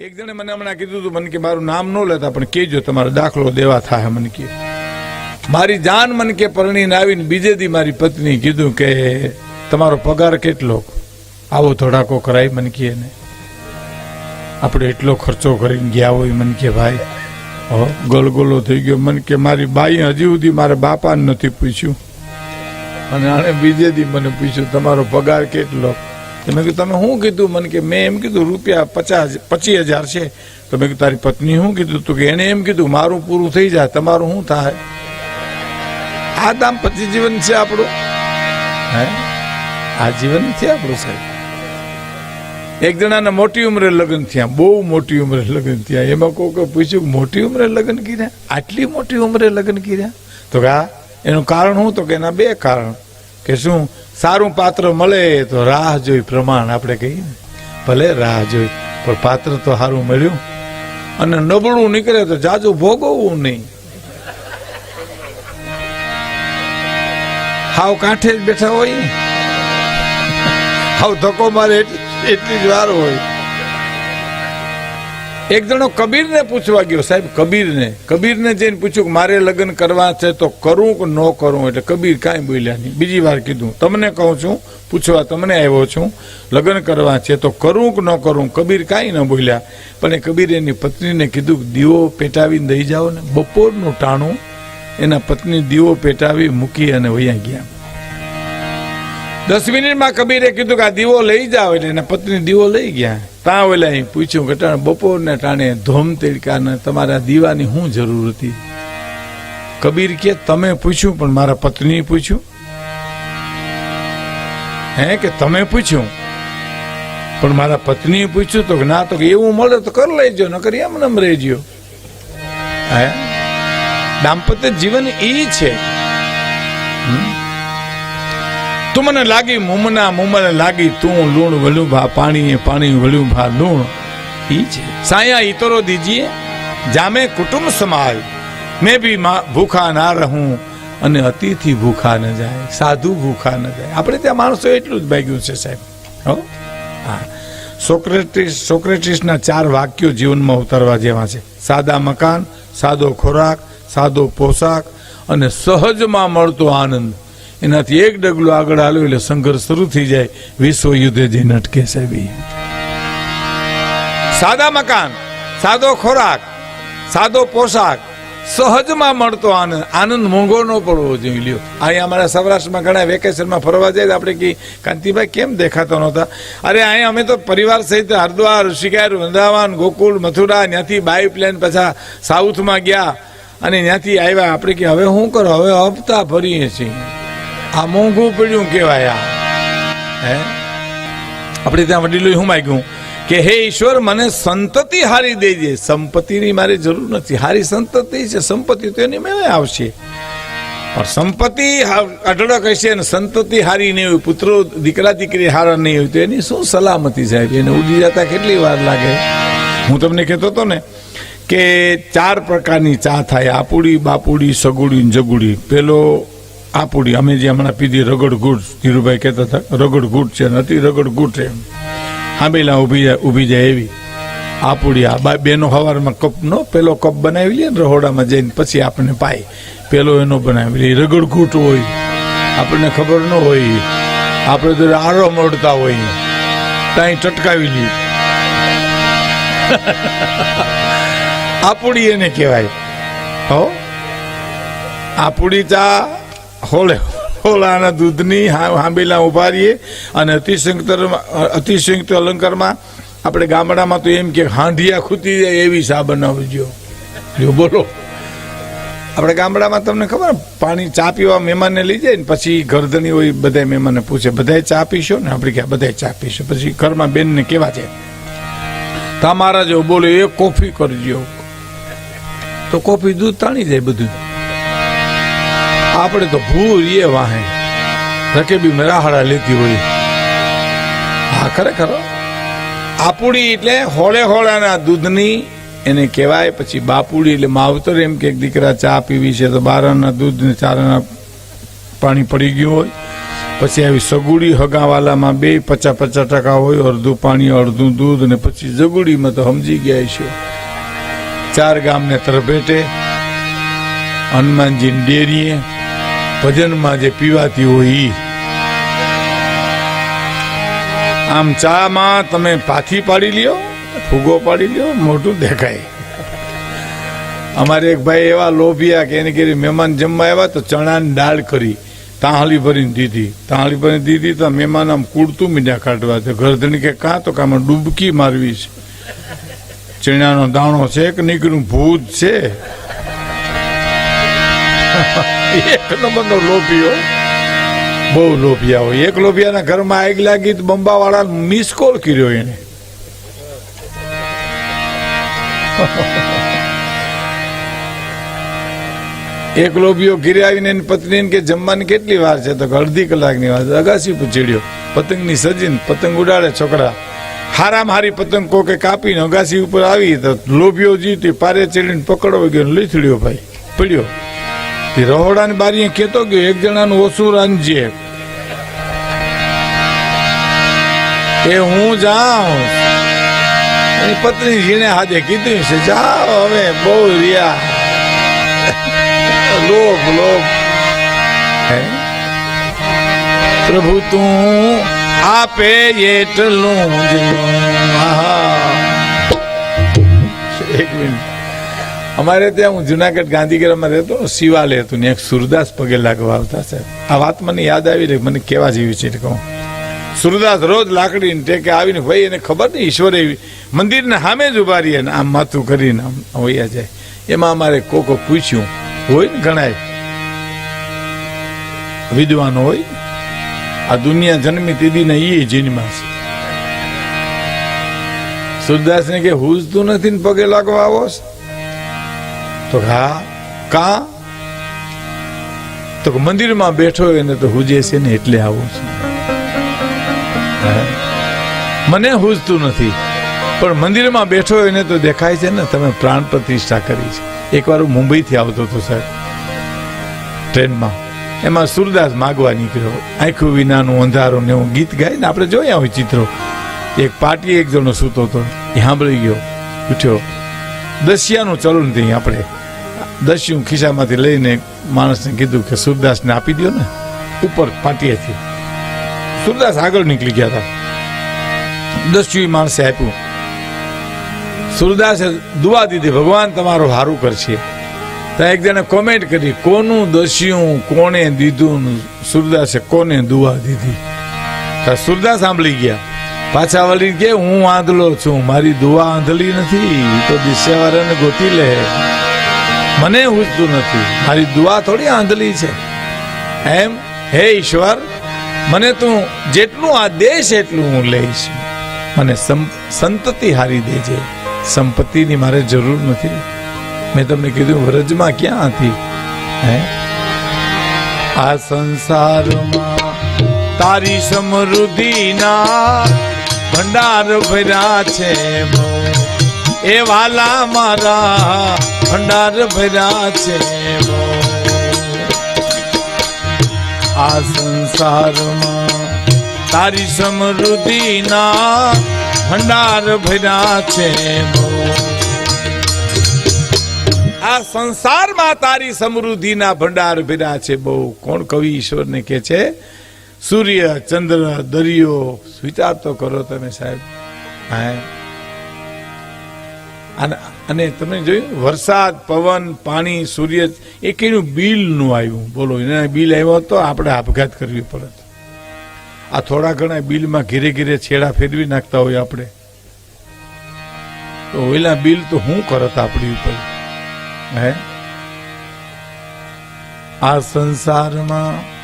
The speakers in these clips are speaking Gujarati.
એક જણે મને હમણાં કીધું હતું, મને કે મારું નામ ન લેતા, પણ કેજો તમારો દાખલો દેવા થાય મને કે. મારી જાન મને કે પરણીને આવીને બીજે દી મારી પત્ની કીધું કે, તમારો પગાર કેટલો? આવો ધોડાકો કરાય મને કે ને આપણે એટલો ખર્ચો કરીને ગયા હોય મને કે ભાઈ. ગલગોલો થઈ ગયો મને કે, મારી બાઈ હજી સુધી મારા બાપાને નથી પૂછ્યું. અને આણે બીજે દી મને પૂછ્યું, તમારો પગાર કેટલો? તો મેં કીધું, તમે શું કીધું? મને કે મેં એમ કીધું, રૂપિયા પચાસ, પચીસ હજાર છે. તો મેં કીધું, તારી પત્ની શું કીધું? તું કે એને એમ કીધું, મારું પૂરું થઈ જાય, તમારું શું થાય? આ દાંપત્ય જીવન છે આપણું. હે? આ જીવન નથી આપણું સાહેબ. એક જણાને મોટી ઉંમરે લગ્ન થયા, બહુ મોટી ઉંમરે લગ્ન થયા. એમાં કોઈ પૂછ્યું મોટી ઉંમરે લગ્ન કર્યા? આટલી મોટી ઉંમરે લગ્ન કર્યા? તો કે આ એનું કારણ શું? તો કે એના બે કારણ. કે શું સારું પાત્ર મળે તો રાહ જોઈ પ્રમાણ આપણે કહીએ ને. ભલે રાહ જોઈ, પણ પાત્ર તો સારું મળ્યું. અને નબળું નીકળે તો જાજુ ભોગવવું નહીં. હાવ કાંઠે જ બેઠા હોય. હાવ ધક્કો મારે એટલી એટલી જ વાર હોય. એક જણો કબીરને પૂછવા ગયો, સાહેબ, કબીરને. કબીરને જઈને પૂછ્યું કે મારે લગ્ન કરવા છે તો કરું કે ન કરું? એટલે કબીર કાંઈ બોલ્યા નહીં. બીજી વાર કીધું, તમને કહું છું, પૂછવા તમને આવ્યો છું, લગ્ન કરવા છે તો કરું કે ન કરું? કબીર કાંઈ ન બોલ્યા. પણ એ કબીર એની પત્નીને કીધું, દીવો પેટાવીને દઈ જાઓ ને બપોરનું ટાણું એના પત્ની દીવો પેટાવી મૂકી અને વૈયા ગયા. દસ મિનિટમાં કબીરે કીધું કે આ દીવો લઈ જાઓ એટલે એના પત્ની દીવો લઈ ગયા. ત્યાં ઓલા અહીં પૂછ્યું કે બપોરને ટાણે ધોમ તેડકાને તમારા દીવાની શું જરૂર હતી? કબીર કે, તમે પૂછ્યું, પણ મારા પત્નીએ પૂછ્યું? હે કે તમે પૂછ્યું? પણ મારા પત્નીએ પૂછ્યું તો ના, તો એવું મળે તો કર લેજો કરી એમ નમ રહેજો. હે? દાંપત્ય જીવન ઈ છે. તું મને લાગી, મુમના મુમને લાગી, તું લૂણ વલું ભા પાણી પાણી વલું ભા લૂણ. ઈ છે. સાયા ઈતરો દીજીએ, જામે કુટુંબ સમાય. મેં બી ભૂખા ના રહું અને અતિથિ ભૂખા ન જાય, સાધુ ભૂખા ન જાય. આપણે ત્યાં માણસો એટલું જ ભાગ્યું છે સાહેબ. હો? હા. સોક્રેટિસ, સોક્રેટિસના ચાર વાક્યો જીવનમાં ઉતારવા જેવા છે. સાદા મકાન, સાદો ખોરાક, સાદો પોશાક અને સહજમાં મળતો આનંદ. એનાથી એક ડગલું આગળ આવ્યું એટલે સંઘર્ષ શરૂ થઈ જાય. વિશ્વ યુદ્ધે જઈને અટકે સાહેબી. સાદા મકાન, સાદો ખોરાક, સાદો પોશાક, સહજમાં મળતો આનંદ. આનંદ મોંઘો ન પડવો જોઈએ. લ્યો, અહીંયા અમારા સૌરાષ્ટ્રમાં ઘણા વેકેશનમાં ફરવા જાય આપણે કી, કાંતિભાઈ, કેમ દેખાતો નહોતા? અરે, અહીંયા અમે તો પરિવાર સહિત હરિદ્વાર ઋષિકેશ વૃંદાવન, ગોકુળ, મથુરા, ત્યાંથી બાય પ્લેન પાછા સાઉથમાં ગયા. અને ત્યાંથી આવ્યા. આપણે કે, હવે શું કરો? હવે હપ્તા ભરીએ છીએ. આ મોંઘું પડ્યું કહેવાય આ. હે? આપણે ત્યાં વડીલો શું માગ્યું? કે હે ઈશ્વર, મને સંતતિ હારી દેજે. સંપત્તિની મારી જરૂર નથી. હારી સંતતિ છે. સંપત્તિ તો એની મેળે આવશે. પણ સંપત્તિ અઢળક હશે અને સંતતિ હારી નહીં હોય, પુત્રો, દીકરા, દીકરી હારા નહીં હોય, તો એની શું સલામતી સાહેબ? એને ઉડી જતા કેટલી વાર લાગે? હું તમને કહેતો હતો ને કે ચાર પ્રકારની ચા થાય. આપુડી, બાપુડી, સગુડી જગુડી. પેલો આપુડી. અમે જે હમણાં પીધી રગડ ગુડ ધીરુભાઈ કહેતા હતા રગડ ગુડ છે, નથી રગડ ગુડ એમ. હાંભેલા ઊભી જાય ઊભી જાય એવી. આપુડી આ બેનો હવારમાં કપ નો, પેલો કપ બનાવી લે ને રહોડામાં જઈને પછી આપણને પાય. પેલો એનો બનાવી લે. રગડ ગુટ હોય. આપણને ખબર ન હોય. આપણે તો આરો મળતા હોય ત્યાં ટટકાવી લઈએ આપુડી એને કહેવાય. હો? આપુડી ચા હોળે હોળાના દૂધની હાંબેલા ઊભા રહીએ અને અતિશંકત અતિશંકત અલંકારમાં આપણે ગામડામાં તો એમ કે હાંડિયા ખૂતી જાય એવી સા બનાવજો. જો બોલો. આપણે ગામડામાં તમને ખબર પાણી ચા પીવા મહેમાનને લઈ જાય ને, પછી ગરદની હોય બધા મહેમાનને પૂછે, બધાય ચા પીશો? ને આપણે ક્યાં બધાય ચા પીશો. પછી ઘરમાં બેનને કેવા છે તમારા જો બોલો એ કોફી કરજો. તો કોફી દૂધ તાણી જાય બધું. આપણે તો ભૂલ એ વાહે. રકેબી મેરાહાડા લેતી હોય. હા, ખરેખર. આપુડી એટલે હોળે હોળાના દૂધની એને કહેવાય, પછી બાપુડી એટલે માવતર એમ કે દીકરા ચા પીવી છે તો બારાના દૂધ ને ચારાના પાણી પડી ગયું હોય. પછી આવી સગુડી હગાવાલામાં બે પચાસ પચાસ ટકા હોય, અડધું પાણી, અડધું દૂધ ને પછી જગુડીમાં તો સમજી ગયા છે. ચાર ગામને તરભેટે. હનુમાનજીની ડેરીએ ભજનમાં જે પીવાતી હોય ઈ. આમ ચામાં તમે પાથી પાડી લ્યો, ફૂગો પાડી લ્યો, મોટું દેખાય. અમારે એક ભાઈ એવા લોભિયા કે એને કે મહેમાન જમવા આવ્યા તો ચણાની દાળ કરી, તાહલી ભરીને દીધી. તાહલી ભરીને દીધી તો મહેમાન આમ કૂડતું મીંડા કાઢવા તો ઘરધણી કે કાં તો કામાં ડૂબકી મારવી છે. ચણાનો દાણો છે કે નીકળ્યું? ભૂત છે. એક નંબરનો લોભીઓ બહુ લોભિયા હોય. એક લોભિયાના ઘરમાં આગ લાગી તો બંબાવાળા મિસ કોલ કર્યો એને. એક લોભિયો ઘીરે આવીને એની પત્નીને કે, જમવાની કેટલી વાર છે? તો અડધી કલાકની વાર. અગાસી પર ચડ્યો પતંગની સજીન, પતંગ ઉડાડે છોકરા હારામ હારી પતંગ કોકે કાપીને અગાસી ઉપર આવી તો લોભિયો જીતી પારે ચડીને પકડવા ગયો લીથડ્યો ભાઈ. પડ્યો. રહોડાની બારીએ કહેતો ગયો એક જણાનું ઓછું રાંધજે. એ હું જાઉં. એની પત્ની જીણે હાજે કીધું છે, જાઓ હવે, બહુ રિયા લોભ લોભ. પ્રભુ, તું આપે એટલું જ એક મિનિટ. અમારે ત્યાં હું જુનાગઢ ગાંધીગ્રામમાં રહેતો શિવાલય હતું ને, એક સુરદાસ પગે લાગવા આવતા સાહેબ. આ વાત મને યાદ આવી રહી, મને કેવા જેવી છે કહું. સુરદાસ રોજ લાકડીને ટેકે આવીને ભાઈ એને ખબર નહીં ઈશ્વરે મંદિરને સામે જ ઊભા રહીએ ને આમ માથું કરીને આમ વૈયા જાય. એમાં અમારે કોકો પૂછ્યું, હોય ને ગણાય? વિદ્વાન હોય આ દુનિયા જન્મી તીદીને એ જીનમાં છે. સુરદાસને કે, હુજતું નથી ને પગે લાગવા આવો છો? તો હા, કા? તો મંદિરમાં બેઠો એને તો હુજે છે ને એટલે આવું છું. મને હુજતું નથી, પણ મંદિરમાં બેઠો એને તો દેખાય છે ને, તમે પ્રાણ પ્રતિષ્ઠા કરી છે. એકવાર હું મુંબઈથી આવતો હતો, સાહેબ, ટ્રેનમાં. એમાં સુરદાસ માગવા નીકળ્યો. આંખું વિનાનું અંધારું ને હું ગીત ગાય ને આપણે જોયા હોય ચિત્રો. એક પાટી એક જણો સૂતો હતો. એ સાંભળી ગયો. ઉઠ્યો. દસિયાનું ચલણથી આપણે દસ્યું ખિસ્સામાંથી લઈને માણસને કીધું કે સુરદાસને આપી દો ને, ઉપર પાટિયાથી. સુરદાસ આગળ નીકળી ગયા હતા. દસ્યુ માણસે આપ્યું, સુરદાસે દુઆ દીધી, ભગવાન તમારું સારું કરશે. ત્યાં એક જણે કોમેન્ટ કરી, કોનું દસ્યું, કોણે દીધું સુરદાસે કોને દુઆ દીધી? સુરદાસ સાંભળી ગયા. પાછા વળી કે હું આંધલો છું, મારી દુઆ આંધલી નથી તો દિશાવાળાને ગોતી લે. મને હુજતું નથી, મારી દુઆ થોડી આંધલી છે. એમ, હે ઈશ્વર, મને તું જેટલું આ દેશ એટલું હું લઈશ. મને સંતતિ હારી દેજે, સંપત્તિની મારે જરૂર નથી. મેં તમને કીધું વ્રજમાં ક્યાં હતી? હે? આ સંસારમાં તારી સમૃદ્ધિના ભંડાર ભર્યા છે એ વાલા મારા ભંડાર ભર્યા છે આ સંસારમાં તારી સમૃદ્ધિના ભંડાર ભર્યા છે આ સંસારમાં તારી સમૃદ્ધિના ભંડાર ભર્યા છે બહુ. કોણ કવિ ઈશ્વરને કે છે? સૂર્ય, ચંદ્ર, દરિયો, વિચાર તો કરો તમે સાહેબ. અને તમે જોયું, વરસાદ, પવન, પાણી, સૂર્ય એકેનું બિલનું આવ્યું. બોલો, એના બિલ આવ્યો તો આપણે આપઘાત કરવી પડે. આ થોડા ઘણા બિલમાં ઘીરે ઘીરે છેડા ફેરવી નાખતા હોય આપણે. તો ઓલા બિલ તો હું કરત આપણી ઉપર? હે? આ સંસારમાં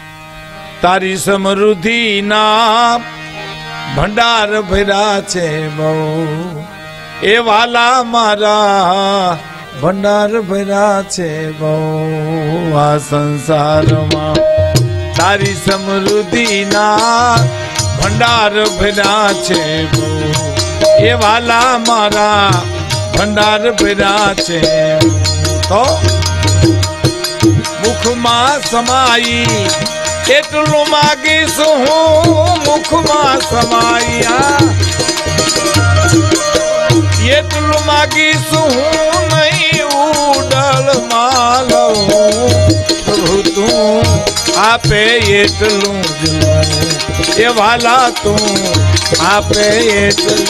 તારી સમૃદ્ધિના ભંડાર ભર્યા છે બહુ. એ વાલા મારા ભંડાર ભર્યા છે બહુ. આ સંસારમાં તારી સમૃદ્ધિના ભંડાર ભર્યા છે બહુ. એ વાલા મારા ભંડાર ભર્યા છે તો મુખમાં સમાઈ એટલું માગીશ હું મુખમાં સમાયા. એટલું માગીશ હું નહીં ઉડલ માલવું. તું આપે એટલું જ એ વાલા તું આપે એટલું